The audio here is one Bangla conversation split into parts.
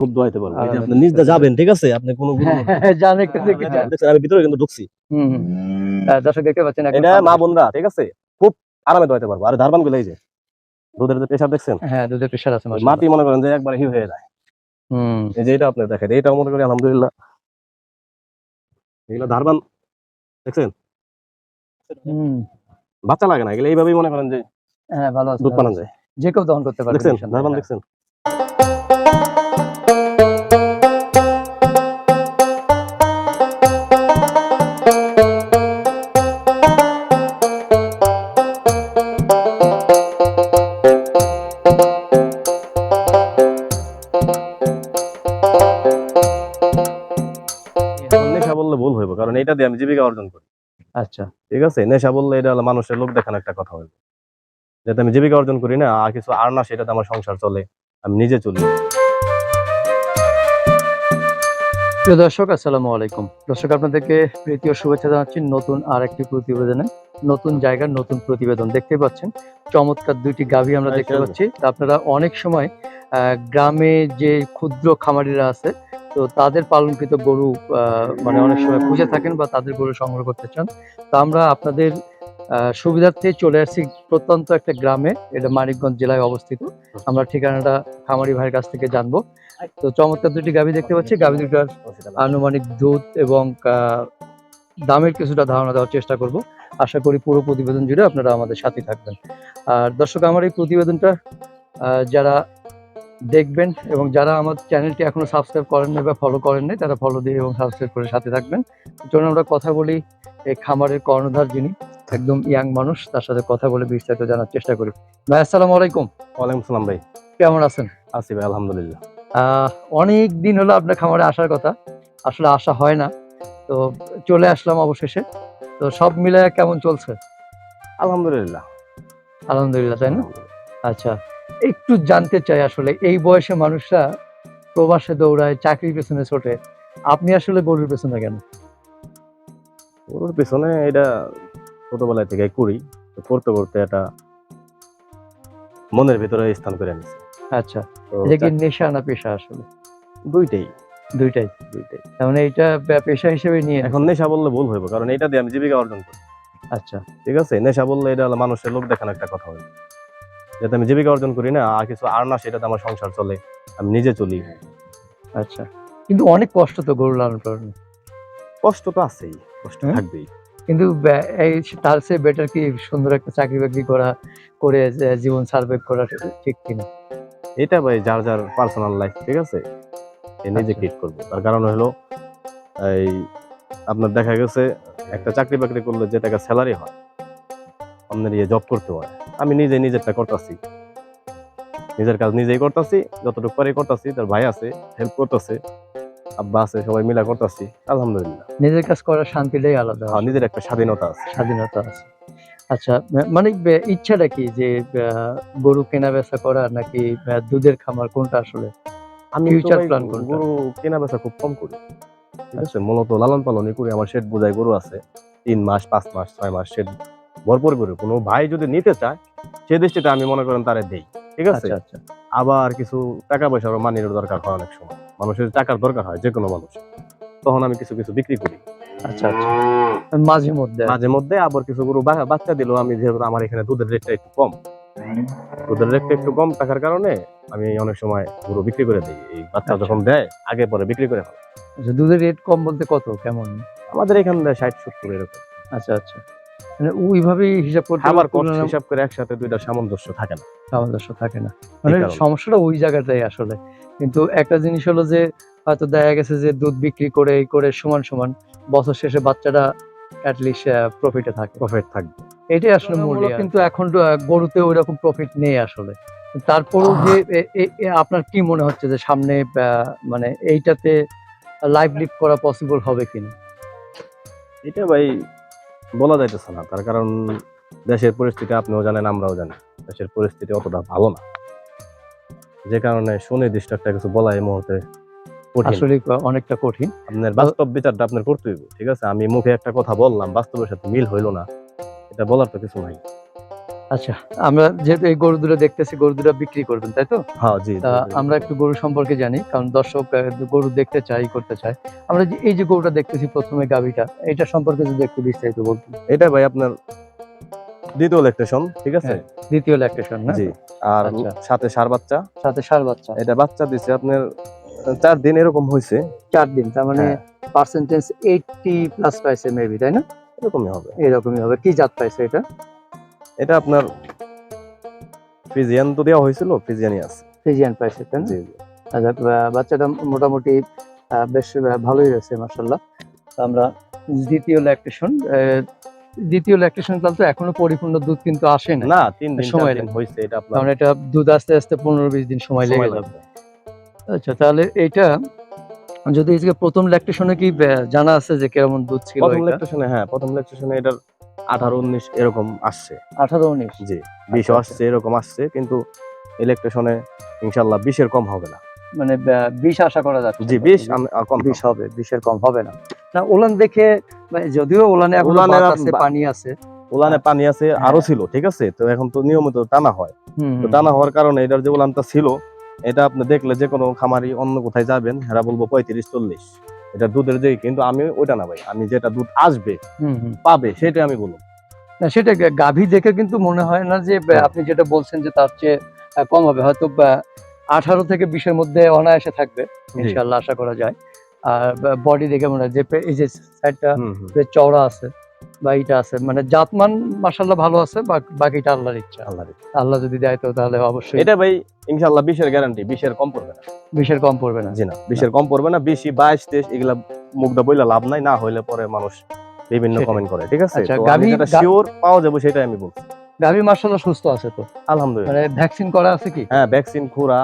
খুব দোয়াইতে পারব। যে আপনি নিজ যাবেন ঠিক আছে? আপনি কোনো একটু দেখি আমি ভিতরে কিন্তু ঢুকছি। হুম, হুম। আহ, দর্শক দেখতে পাচ্ছেন এটা মা বোনরা ঠিক আছে? খুব আরামে দোয়াইতে পারব। আর ধারবানগুলো এই যে দুধের যে প্রেশার দেখছেন? হ্যাঁ দুধের প্রেশার আছে মাটি মনে করেন যে একবার হি হয়ে যায়। হুম। এই যে এটা আপনি দেখেন এইটাও মনে করি আলহামদুলিল্লাহ। এগুলো ধারবান দেখছেন? হুম। বাচ্চা লাগে না এগুলো এইভাবেই মনে করেন যে হ্যাঁ ভালো আছে দুধ পালন যায়। যে কেউ দহন করতে পারবে দেখছেন? ধারবান হ্যাঁ। দেখছেন? জীবিকা অর্জন করি। আচ্ছা। ঠিক আছে? নেশা বললে এটা হলো মানুষের লোক দেখানো একটা কথা হইবে যাতে আমি জীবিকা অর্জন করি না আর কিছু আর না সেটাতে আমার সংসার চলে আমি নিজে চলি। প্রিয় দর্শক আসসালামু আলাইকুম। দর্শক আপনাদেরকে প্রীতি ও শুভেচ্ছা জানাচ্ছি নতুন আর একটি প্রতিবেদনে। নতুন জায়গার নতুন প্রতিবেদন দেখতে পাচ্ছেন। চমৎকার দুইটি গাভী আমরা দেখতে। পাচ্ছি। তা আপনারা অনেক সময় গ্রামে যে ক্ষুদ্র খামারিরা আছে তো তাদের পালনকৃত গরু মানে অনেক সময় খুঁজে থাকেন বা তাদের গরু সংগ্রহ করতে চান। তো আমরা আপনাদের সুবিধার্থে চলে আসছি প্রত্যন্ত একটা গ্রামে। এটা মানিকগঞ্জ জেলায় অবস্থিত। আমরা ঠিকানাটা খামারি ভাইয়ের কাছ থেকে জানব। তো চমৎকার দুটি গাভী দেখতে পাচ্ছি। গাভী দুটার আনুমানিক দুধ এবং আহ, দামের কিছুটা ধারণা দেওয়ার চেষ্টা করব। আশা করি পুরো প্রতিবেদন জুড়ে আপনারা আমাদের সাথে থাকবেন। আর দর্শক আমার এই প্রতিবেদনটা যারা দেখবেন এবং যারা আমার চ্যানেলটি এখনও সাবস্ক্রাইব করেন নাই বা ফলো করেন নাই তারা ফলো দিয়ে এবং সাবস্ক্রাইব করে সাথে থাকবেন। চলুন আমরা কথা বলি এই খামারের কর্ণধার যিনি একদম ইয়াং মানুষ তার সাথে কথা বলে বিস্তারিত জানার চেষ্টা করি। ভাই আসসালামু আলাইকুম। ওয়ালাইকুম সালাম ভাই। কেমন আছেন? আছি ভাই আলহামদুলিল্লাহ। আহ, অনেক দিন হলো আপনার খামারে আসার কথা। আসলে আসা হয় না। তো চলে আসলাম অবশেষে। তো সব মিলে কেমন চলছে? আলহামদুলিল্লাহ। আলহামদুলিল্লাহ তাই না? আচ্ছা একটু জানতে চাই আসলে এই বয়সে মানুষরা প্রবাসে দৌড়ায় চাকরির পেছনে ছোটে আপনি আসলে গরুর পেছনে কেন? গরুর পেছনে এটা ছোটবেলায় থেকে করি তো করতে করতে এটা মনের ভিতরে স্থান করে নিছে আচ্ছা তো এটা কি নেশা না পেশা আসলে? দুইটাই। দুইটাই দুইটাই। তার মানে এইটা পেশা হিসেবে নিয়ে এখন নেশা বললে ভুল হইব কারণ এটা দিয়ে আমি জীবিকা অর্জন করি। আচ্ছা। ঠিক আছে? নেশা বললে এটা হলো মানুষের লোক দেখানো একটা কথা হইবে যাতে আমি জীবিকা অর্জন করি না আর কিছু আর না সেটাতে আমার সংসার চলে আমি নিজে চলি। আচ্ছা। কিন্তু অনেক কষ্ট তো গরু লালন পালন। কষ্ট তো আছেই কষ্ট। থাকবেই। কিন্তু এই তার চেয়ে বেটার কি সুন্দর একটা চাকরি বাকরি করা করে যে জীবন সার্ভাইভ করা ঠিক কিনা? এটা ভাই যার যার পার্সোনাল লাইফ ঠিক আছে? নিজে আচ্ছা। কিট করব। তার কারণ হলো এই আপনার দেখা গেছে একটা চাকরি বাকরি করলে যে টাকা স্যালারি হয় আপনার ইয়ে জব করতে হয়। আমি নিজে নিজেরটা করতেছি। নিজের কাজ নিজেই করতেছি যতটুকু পারি করতেছি তার ভাই আছে হেল্প করতেছে আব্বা আছে সবাই মিলা করতেছি আলহামদুলিল্লাহ। নিজের কাজ করার শান্তিটাই আলাদা। আর নিজের একটা স্বাধীনতা আছে। স্বাধীনতা আছে। আচ্ছা মানে ইচ্ছাটা কি যে গরু কেনা বেচা করা নাকি দুধের খামার কোনটা আসলে? আমি ভাই plan কোনটা? গরু কেনা বেচা খুব কম করি ঠিক আছে? মূলত লালন পালনই করি আমার শেড বোঝাই গরু আছে। তিন মাস পাঁচ মাস ছয় মাস শেড ভরপুর করে কোনো ভাই যদি নিতে চায় সে দৃষ্টিতে আমি মনে করেন তারে দেই ঠিক আছে? আচ্ছা আচ্ছা। আবার কিছু টাকা পয়সার মানির দরকার হয় অনেক সময়। মানুষের টাকার দরকার হয় যে কোনো মানুষ। তখন আমি কিছু কিছু বিক্রি করি। আচ্ছা আচ্ছা। মাঝে মধ্যে মাঝে মধ্যে আবার কিছু গরু বাচ্চা দিলেও আমি যেহেতু আমার এখানে দুধের রেটটা একটু কম দুধের রেটটা একটু কম থাকার কারণে আমি অনেক সময় গরু বিক্রি করে দিই। এই বাচ্চা আচ্ছা। যখন দেয় আগে পরে বিক্রি করে ফেলে আচ্ছা, দুধের রেট কম বলতে কত? কেমন? আমাদের এখানে ষাট সত্তর এরকম। আচ্ছা আচ্ছা। মানে ওইভাবেই হিসাব করতে গেলে কষ্ট হিসাব করে একসাথে দুইটা সামঞ্জস্য থাকে না। সামঞ্জস্য থাকে না। মানে সমস্যাটা ওই জায়গাটাই আসলে। কিন্তু একটা জিনিস হলো যে হয়তো দেখা গেছে যে দুধ বিক্রি করে এই করে সমান সমান বছর শেষে বাচ্চাটা অ্যাটলিস্ট প্রফিটে থাকে। প্রফিট থাকবে। এটাই আসলে মূল্য কিন্তু এখন গরুতে ওই রকম প্রফিট নেই আসলে। তারপরেও যে আপনার কি মনে হচ্ছে যে সামনে মানে এইটাতে লাইভ লিড করা পসিবল হবে কিনা? এটা ভাই বলা যাইতেছে না। তার কারণ দেশের পরিস্থিতি আপনিও জানেন আমরাও জানি। দেশের পরিস্থিতি অতটা ভালো না। যে কারণে সুনির্দিষ্ট একটা কিছু বলা এই মুহূর্তে আসলে অনেকটা কঠিন। আপনার বাস্তব বিচারটা আপনার করতে হইব ঠিক আছে? আমি মুখে একটা কথা বললাম বাস্তবের সাথে মিল হইল না। এটা বলার তো কিছু নাই। আচ্ছা আমরা যেহেতু এই গরু দুটো দেখতেছি গরু দুটো বিক্রি করবেন তাই তো? হ্যাঁ জি আমরা একটু গরু সম্পর্কে জানি কারণ দর্শক গরু দেখতে চাই করতে চাই আমরা এই যে গরুটা দেখতেছি প্রথমে গাভিটা এটা সম্পর্কে যদি একটু বিস্তারিত বলতেন। এটা ভাই আপনার দ্বিতীয় ল্যাকটেশন ঠিক আছে? হ্যাঁ, দ্বিতীয় ল্যাকটেশন না? জি আর আচ্ছা। সাথে সার বাচ্চা। সাথে সার বাচ্চা। এটা বাচ্চা দিছে আপনার চার দিন এরকম হয়েছে। চার দিন তার মানে। পার্সেন্টেজ এইটটি প্লাস পাইছে মেবি তাই না? এরকমই হবে। এরকমই হবে। কি জাত পাইছে এটা? এটা আপনার ফ্রিজিয়ান তো দেওয়া হয়েছিল ফ্রিজিয়ানই আছে। ফিজিয়ান পাইছে তাই না? জি। আচ্ছা, বাচ্চাটা মোটামুটি বেশ ভালোই রয়েছে মার্শাল্লাহ আমরা দ্বিতীয় ল্যাকটেশন দ্বিতীয় ল্যাকটেশন কাল তো এখনও পরিপূর্ণ দুধ কিন্তু আসে না। না তিন দিন সময়। হয়েছে এটা আপনার। কারণ এটা দুধ আস্তে আস্তে পনেরো বিশ দিন সময় লেগে যাবে। আচ্ছা তাহলে এটা যদি এই প্রথম ল্যাকটেশনে কি জানা আছে যে কেমন দুধ ছিল প্রথম ল্যাকটেশনে হ্যাঁ প্রথম ল্যাকটেশনে এটার আঠারো উনিশ এরকম আসছে। আঠারো উনিশ? জি বিশও আচ্ছা। আসছে এরকম আসছে কিন্তু ইলেকট্রেশনে ইনশাল্লাহ বিশের কম হবে না। মানে বিষ আশা করা যাচ্ছে জি বিশ কম বিষ হবে। বিশের কম হবে না। না ওলান দেখে মানে যদিও ওলানে এখন ওলানে আছে পানি আছে। ওলানে পানি আছে হ্যাঁ। আরও ছিল ঠিক আছে? তো এখন তো নিয়মিত টানা হয়। তো টানা হওয়ার কারণে এটার যে উলানটা ছিল এটা আপনি দেখলে যে কোনো খামারি অন্য কোথায় যাবেন হেরা বলব পঁয়ত্রিশ চল্লিশ। এটা দুধের যে কিন্তু আমি ওইটা না ভাই আমি যেটা দুধ আসবে। পাবে সেটা আমি বলব। না সেটা গাভী দেখে কিন্তু মনে হয় না যে হ্যাঁ। আপনি যেটা বলছেন যে তার চেয়ে কম হবে। হয়তো আঠারো থেকে বিশের মধ্যে অনায়াসে থাকবে ইনশাল্লাহ আশা করা যায়। আর বডি দেখে মনে হয় যে এই যে সাইডটা চওড়া আছে বা এটা আছে। মানে জাতমান মাসাল্লাহ ভালো আছে বাকিটা আল্লাহর ইচ্ছা। আল্লাহ রে। আল্লাহ যদি দেয় তো তাহলে অবশ্যই এটা ভাই ইনশাল্লাহ বিশের গ্যারান্টি বিশের কম পড়বে না। বিশের কম পড়বে না। জি না বিশের কম পড়বে না বেশি বাইশ তেইশ এগুলা মুখটা বইলা লাভ নাই না হইলে পরে মানুষ বিভিন্ন কমেন্ট করে ঠিক আছে? আচ্ছা, আমি যেটা শিওর পাওয়া যাবে সেটাই আমি বলছি। গাভী মাসাল্লাহ সুস্থ আছে তো? আলহামদুলিল্লাহ। মানে ভ্যাকসিন করা আছে কি? হ্যাঁ ভ্যাকসিন খুরা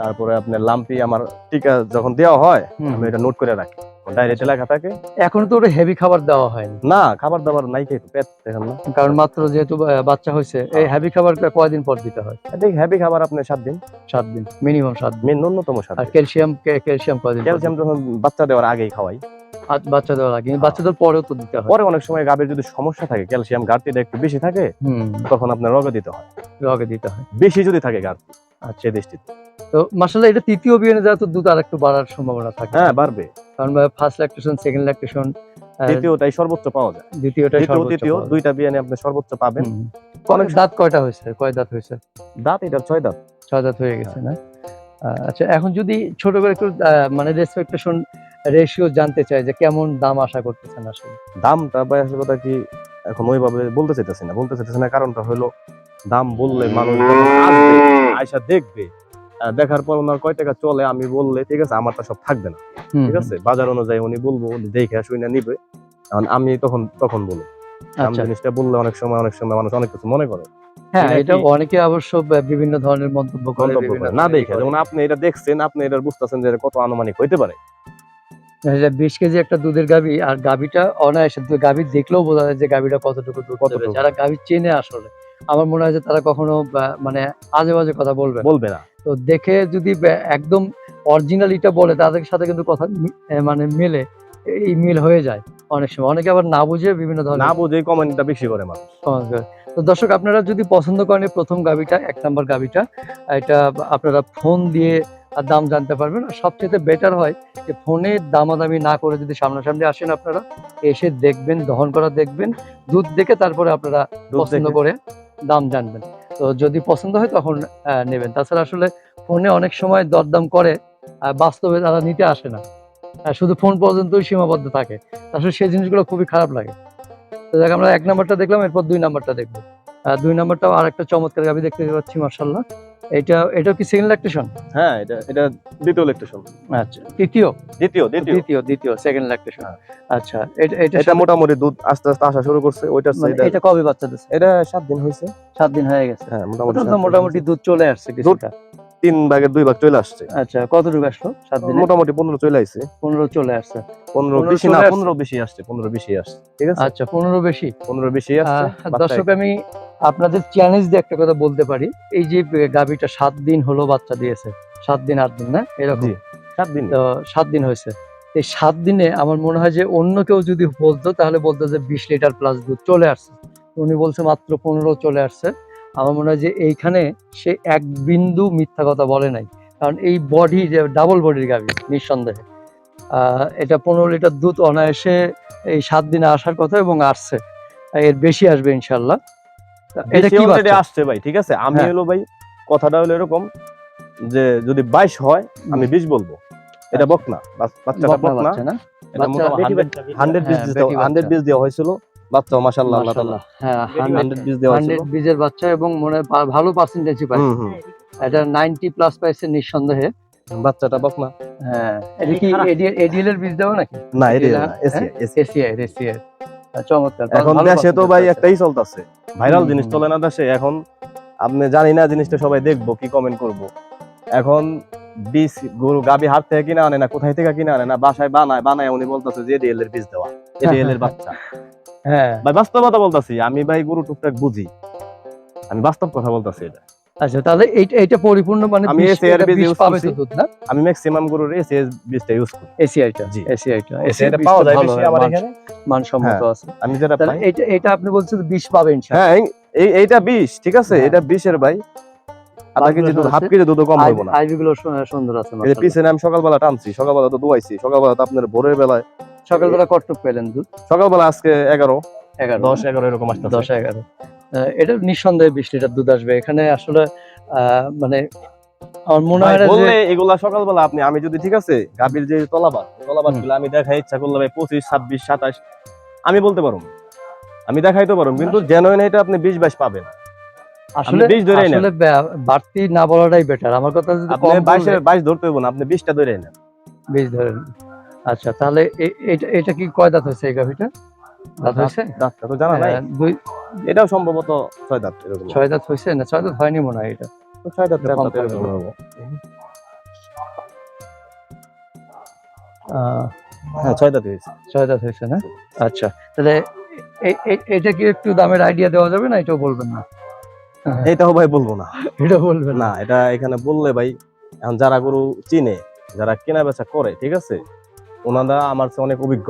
তারপরে আপনার লাম্পি আমার টিকা যখন দেওয়া হয় আমি এটা নোট করে রাখি। ডাইরেক্ট লেখা থাকে? এখন তো ওটা হেভি খাবার দেওয়া হয়নি। না খাবার দাবার নাই খেয়ে পেট দেখেন না। কারণ মাত্র যেহেতু বাচ্চা হয়েছে এই হেভি খাবার কয়দিন পর দিতে হয়? হ্যাভি খাবার আপনি সাত দিন। সাত দিন মিনিমাম সাত দিন। ন্যূনতম সাত আর ক্যালসিয়াম ক্যালসিয়াম কয়দিন ক্যালসিয়াম যখন বাচ্চা দেওয়ার আগেই খাওয়াই। হয়? আর বাচ্চা দেওয়ার আগে বাচ্চাদের পরেও তো দিতে হয়। পরে অনেক সময় গাবের যদি সমস্যা থাকে ক্যালসিয়াম ঘাটতিটা একটু বেশি থাকে তখন আপনার রগে দিতে হয়। রগে দিতে হয়। বেশি যদি থাকে ঘাটতি আচ্ছা। দৃষ্টিতে। তো মাসাল্লাহ এটা তৃতীয় বিয়ানে যাওয়া তো দুধ আর একটু বাড়ার সম্ভাবনা থাকে। হ্যাঁ বাড়বে। কারণ ফার্স্ট ল্যাকটেশন সেকেন্ড ল্যাকটেশন দ্বিতীয়টাই সর্বোচ্চ পাওয়া যায়। দ্বিতীয়টা দ্বিতীয়। দুইটা বিয়ানে আপনি সর্বোচ্চ পাবেন। অনেক দাঁত কয়টা হয়েছে? কয় দাঁত হয়েছে? দাঁত এটা ছয় দাঁত। ছয় দাঁত হয়ে গেছে না? আচ্ছা এখন যদি ছোট করে একটু মানে রেসপেক্টেশন রেশিও জানতে চাই যে কেমন দাম আশা করতেছেন আসলে? দামটা বা আসলে কথা কি এখন ওইভাবে বলতে চাইতেছি না। বলতে চাইতেছি না কারণটা হলো দাম বললে মানুষ আসবে আয়সা দেখবে। দেখার পর ওনার কয় টাকা চলে আমি বললে ঠিক আছে আমারটা সব থাকবে না। ঠিক আছে? বাজার অনুযায়ী উনি বলব উনি দেখে শুনে নিবে। কারণ আমি তখন তখন বলব। আচ্ছা। জিনিসটা বললে অনেক সময় অনেক সময় মানুষ অনেক কিছু মনে করে। হ্যাঁ এটা অনেকে অবশ্য বিভিন্ন ধরনের মন্তব্য করে না দেখে যেমন আপনি এটা দেখছেন আপনি এটা বুঝতেছেন যে কত আনুমানিক হইতে পারে। বিশ কেজি একটা দুধের গাভী আর গাভীটা অনায়াসে গাভী দেখলেও বোঝা যায় যে গাভীটা কতটুকু দুধ যারা গাভী চেনে আসলে আমার মনে হয় যে তারা কখনো মানে আজে বাজে কথা বলবে বলবে না। তো দেখে যদি একদম অরিজিনালিটা বলে তাদের সাথে কিন্তু কথা মানে মেলে এই মিল হয়ে যায় অনেক সময়। অনেকে আবার না বুঝে বিভিন্ন ধরনের না বুঝে কমেন্টটা বেশি করে মানুষ। করে। তো দর্শক আপনারা যদি পছন্দ করেন প্রথম গাবিটা এক নাম্বার গাবিটা এটা আপনারা ফোন দিয়ে দাম জানতে পারবেন। আর সবচেয়ে বেটার হয় যে ফোনে দামাদামি না করে যদি সামনাসামনি আসেন আপনারা এসে দেখবেন দহন করা দেখবেন দুধ দেখে তারপরে আপনারা পছন্দ করে দাম জানবেন। তো যদি পছন্দ হয় তখন নেবেন। তাছাড়া আসলে ফোনে অনেক সময় দরদাম করে বাস্তবে তারা নিতে আসে না। শুধু ফোন পর্যন্তই সীমাবদ্ধ থাকে। আসলে সেই জিনিসগুলো খুবই খারাপ লাগে। তো দেখ, আমরা এক নাম্বারটা দেখলাম, এরপর দুই নাম্বারটা দেখব। দুই নাম্বারটাও আর একটা চমৎকার আমি দেখতে পাচ্ছি মার্শাল্লাহ এটা এটা কি সেকেন্ড ল্যাকটেশন হ্যাঁ এটা এটা দ্বিতীয় ইলেকট্রেশন আচ্ছা তৃতীয়? দ্বিতীয় দ্বিতীয়। দ্বিতীয় দ্বিতীয় সেকেন্ড ল্যাকটেশন। আচ্ছা এটা এটা এটা মোটামুটি দুধ আস্তে আস্তে আসা শুরু করছে ওইটার মানে এটা কবে বাচ্চা দিচ্ছে এটা সাত দিন হয়েছে। সাত দিন হয়ে গেছে। হ্যাঁ মোটামুটি মোটামুটি দুধ চলে আসছে কিছুটা। তিন ভাগের দুই ভাগ চলে আসছে। আচ্ছা কতটুকু আসলো সাত দিনে? মোটামুটি পনেরো চলে আসছে। পনেরো চলে আসছে। পনেরো বেশি না পনেরো বেশি আসছে পনেরো বেশি আসছে। ঠিক আছে? আচ্ছা পনেরো বেশি। পনেরো বেশি আসছে দর্শক আমি আপনাদের চ্যালেঞ্জ দিয়ে একটা কথা বলতে পারি। এই যে গাবিটা সাত দিন হলো বাচ্চা দিয়েছে। সাত দিন আট দিন না? এরকম। সাত দিন তো সাত দিন হয়েছে। এই সাত দিনে আমার মনে হয় যে অন্য কেউ যদি বলতো তাহলে বলতো যে বিশ লিটার প্লাস দুধ চলে আসছে। উনি বলছে মাত্র পনেরো চলে আসছে। আমার মনে হয় যে এইখানে সে এক বিন্দু মিথ্যা কথা বলে নাই। কারণ এই বডি যে ডাবল বডির গাভী নিঃসন্দেহে। আহ, এটা পনেরো লিটার দুধ অনায়াসে এই সাত দিনে আসার কথা এবং আসছে। এর বেশি আসবে ইনশাল্লাহ। এটা কি বাচ্চা? আসছে ভাই ঠিক আছে? আমি হ্যাঁ। হলো ভাই কথাটা হলো এরকম যে যদি বাইশ হয় আমি বিশ বলব। এটা বক না বাচ্চাটা বক না? এটা মোটামুটি হান্ড্রেড বিশ হ্যাঁ, দিতে বেটি হান্ড্রেড দেওয়া হয়েছিল। বাচ্চা মাসাল্লাহ আল্লাহ তাআলা। হ্যাঁ হান্ড্রেড হান্ড্রেড দেওয়া হয়েছিল। হান্ড্রেড বীজের বাচ্চা এবং মনে ভালো পার্সেন্টেজই এটা নাইনটি প্লাস পাইছে নিঃসন্দেহে। বাচ্চাটা বক না হ্যাঁ এটা কি এডিএল এর বীজ দেবো নাকি? না এসিআই এসিআই চমৎকার এখন দেশে তো ভাই একটাই চলতেছে। ভাইরাল জিনিস চলে না দেশে এখন আপনি জানি না জিনিসটা সবাই দেখব কি কমেন্ট করব। এখন বীজ গরু গাবি হাট থেকে কিনা আনে না কোথায় থেকে কিনে আনে না বাসায় বানায় বানায় উনি বলতেছে যে এডিএল এর বীজ দেওয়া এডিএল এর বাচ্চা। হ্যাঁ। ভাই বাস্তবতা বলতাছি আমি ভাই গরু টুকটাক বুঝি। আমি বাস্তব কথা বলতাছি এটা। আচ্ছা তাহলে এইটা এইটা পরিপূর্ণ মানে আমি বীজ পাবে তো দুধ না? আমি ম্যাক্সিমাম গরুর এসিএস বীজটা ইউজ করি। এসিআইটা। এসিআইটা পাওয়া যায় বেশি আমার এখানে। মানসম্মত আছে। আমি যেটা পাই। এটা এটা আপনি বলছেন বিষ পাবে ইনশাআল্লাহ হ্যাঁ এই- এই এইটা বিশ ঠিক আছে? হ্যাঁ। এটা বিশের ভাই। আধা কেজি দুধ। হাফ কেজি দুধ কম হইব না। আইভি গুলো সুন্দর আছে এই পিছনে আমি সকালবেলা টানছি সকালবেলা তো দুয়াইছি সকালবেলা তো আপনার ভোরের বেলায়। সকালবেলা কটটুক পেলেন দুধ? সকালবেলা আজকে এগারো। এগারো দশ এগারো এরকম আসতেছে। দশ এগারো। আহ, এটা নিঃসন্দেহে বিশ লিটার দুধ আসবে। এখানে আসলে মানে আমার মনে হয় বললে এগুলা সকালবেলা আপনি আমি যদি ঠিক আছে গাভীর যে তলাবাদ তলাবাদ হুম। গুলো আমি ইচ্ছা করলে ভাই পঁচিশ ছাব্বিশ সাতাশ আমি বলতে পারব। আমি দেখাইতে পারব কিন্তু জেনুইন এটা আপনি বিশ বাইশ পাবেন। আসলে বাড়তি না বলাটাই বেটার আমার কথা যদি আপনি কম বাইশের বললে, বাইশ ধরতে হইব না আপনি বিশটা ধরে নেন। ধরেন। আচ্ছা তাহলে এটা এটা কি কয় দাঁত হয়েছে এই গাভিটা? দাঁত হয়েছে? দাঁতটা তো জানা নাই। দুই এটাও সম্ভবত ছয় দাঁত এরকম ছয় দাঁত হয়েছে? না ছয় দাঁত হয়নি মনে হয় এটা। ছয় দাঁত এরকম হবে। হ্যাঁ ছয় দাঁত হয়েছে। ছয় দাঁত হয়েছে না? আচ্ছা তাহলে এটা কি একটু দামের আইডিয়া দেওয়া যাবে না? এটাও বলবেন না। এইটাও ভাই বলব না। এটা বলবেন না। এটা এখানে বললে ভাই এখন যারা গরু চিনে যারা কেনা বেচা করে ঠিক আছে? ওনারা আমার চেয়ে অনেক অভিজ্ঞ।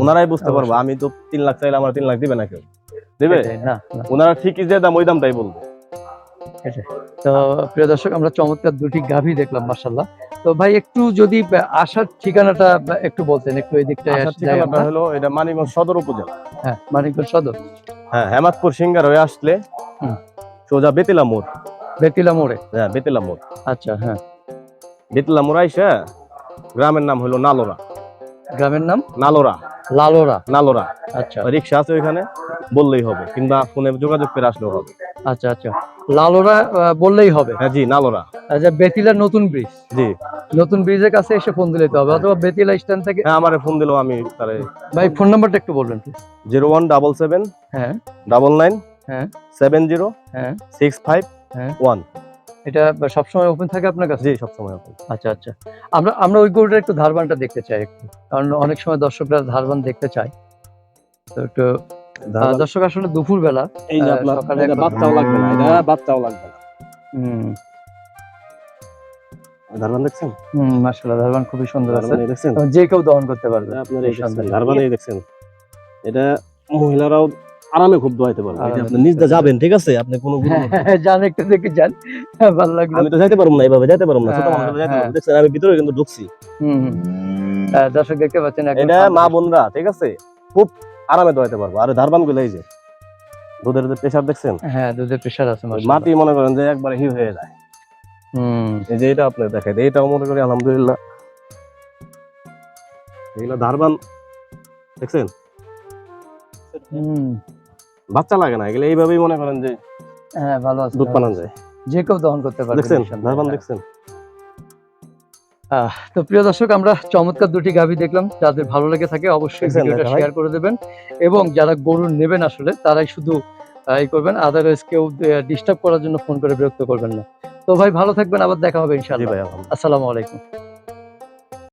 ওনারাই বুঝতে পারব। আমি তো তিন লাখ চাইলে আমার তিন লাখ দিবে না কেউ। দেবে? না ওনারা ঠিকই যে দাম ওই দামটাই বলবে। তো প্রিয় দর্শক আমরা চমৎকার দুটি গাভী দেখলাম মার্শাল্লাহ তো ভাই একটু যদি আসার ঠিকানাটা একটু বলতেন একটু এই দিকটা ঠিকানাটা হলো এটা মানিকগঞ্জ সদর উপজেলা। হ্যাঁ মানিকগঞ্জ সদর। হ্যাঁ হেমাদপুর সিঙ্গার হয়ে আসলে। সোজা বেতিলা মোড়। বেতিলা মোড়ে? হ্যাঁ বেতিলা মোড়। আচ্ছা হ্যাঁ। বেতিলা মোড় আইসা গ্রামের নাম হলো নালোরা। গ্রামের নাম? নালোরা। লালোরা? নালোরা আচ্ছা। রিক্সা আছে ওইখানে বললেই হবে কিংবা ফোনে যোগাযোগ করে আসলেও হবে। আচ্ছা আচ্ছা। লালোরা বললেই হবে? হ্যাঁ জি নালোরা আচ্ছা বেতিলা নতুন ব্রিজ জি। নতুন ব্রিজের কাছে এসে ফোন দিলে হবে অথবা বেতিলা স্ট্যান্ড থেকে হ্যাঁ আমার ফোন দিলেও আমি তারে ভাই ফোন নাম্বারটা একটু বলবেন। জিরো ওয়ান ডাবল সেভেন হ্যাঁ। ডাবল নাইন হ্যাঁ। সেভেন জিরো হ্যাঁ। সিক্স ফাইভ হ্যাঁ। ওয়ান। এটা সবসময় ওপেন থাকে আপনার কাছে? জি সবসময় আপনি আচ্ছা আচ্ছা। আমরা আমরা ওই গরুটা একটু ধারবানটা দেখতে চাই একটু। কারণ অনেক সময় দর্শকরা ধারবান দেখতে চায়। তো একটু দর্শক আসলে দুপুর বেলা এই যে আপনার বাচ্চাও লাগবে না এটা বাচ্চাও লাগবে না। ধারবান দেখছেন? হম মাসাল্লাহ ধারবান খুবই সুন্দর আছে। দেখছেন? যে কেউ দহন করতে পারবে আপনার। ধারবান এই দেখছেন। এটা মহিলারাও আরামে খুব দোয়াইতে পারবে। আরামে এটা আপনি নিজে যাবেন ঠিক আছে? আপনি কোনো হ্যাঁ, হ্যাঁ, যান একটু দেখে যান। ভালো লাগল। আমি তো যাইতে পারব না এইভাবে যাইতে পারব না। ছোট মানুষ যাইতে হ্যাঁ। পারব দেখছেন আমি ভিতরে কিন্তু ঢুকছি। হুম, হুম। দর্শক দেখতে পাচ্ছেন এটা মা। বোনরা ঠিক আছে? খুব আরামে দোয়াইতে পারব। আর ধারবানগুলো এই যে দুধের যে প্রেশার দেখছেন? হ্যাঁ দুধের প্রেশার আছে। মাটি মনে করেন যে একবারে হি হয়ে যায়। হুম। এই যে এটা আপনি দেখাই দেয় এটাও মনে করি আলহামদুলিল্লাহ। এগুলো ধারবান দেখছেন? হুম। বাচ্চা লাগে না এগুলো এইভাবেই মনে করেন যে হ্যাঁ ভালো আছে দুধ পানান যায়। যে কেউ দহন করতে পারবে দেখছেন? ধারবান। দেখছেন? আহ, তো প্রিয় দর্শক আমরা চমৎকার দুটি গাভী দেখলাম। যাদের ভালো লেগে থাকে অবশ্যই ভিডিওটা শেয়ার করে দেবেন। এবং যারা গরু নেবেন আসলে তারাই শুধু এই করবেন। আদারওয়াইজ কেউ ডিস্টার্ব করার জন্য ফোন করে বিরক্ত করবেন না। তো ভাই ভালো থাকবেন। আবার দেখা হবে ইনশাআল্লাহ ভাই আসসালামু আলাইকুম।